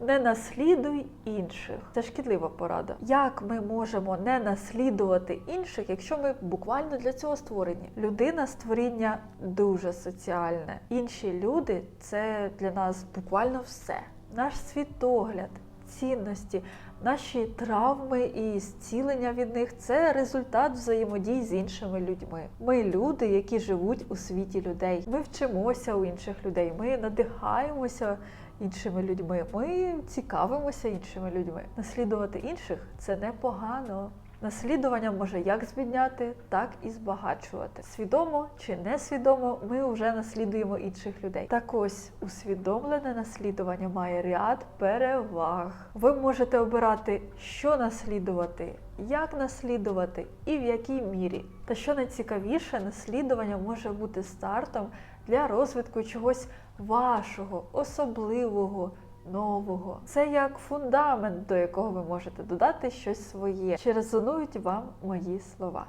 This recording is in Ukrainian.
Не наслідуй інших. Це шкідлива порада. Як ми можемо не наслідувати інших, якщо ми буквально для цього створені? Людина створіння дуже соціальне. Інші люди це для нас буквально все. Наш світогляд, цінності, наші травми і зцілення від них це результат взаємодії з іншими людьми. Ми люди, які живуть у світі людей. Ми вчимося у інших людей. Ми надихаємося іншими людьми. Ми цікавимося іншими людьми. Наслідувати інших це непогано. Наслідування може як збідняти, так і збагачувати. Свідомо чи несвідомо ми вже наслідуємо інших людей. Так ось усвідомлене наслідування має ряд переваг. Ви можете обирати, що наслідувати, як наслідувати і в якій мірі. Та що найцікавіше, наслідування може бути стартом для розвитку чогось вашого, особливого. Нового це як фундамент, до якого ви можете додати щось своє. Чи резонують вам мої слова?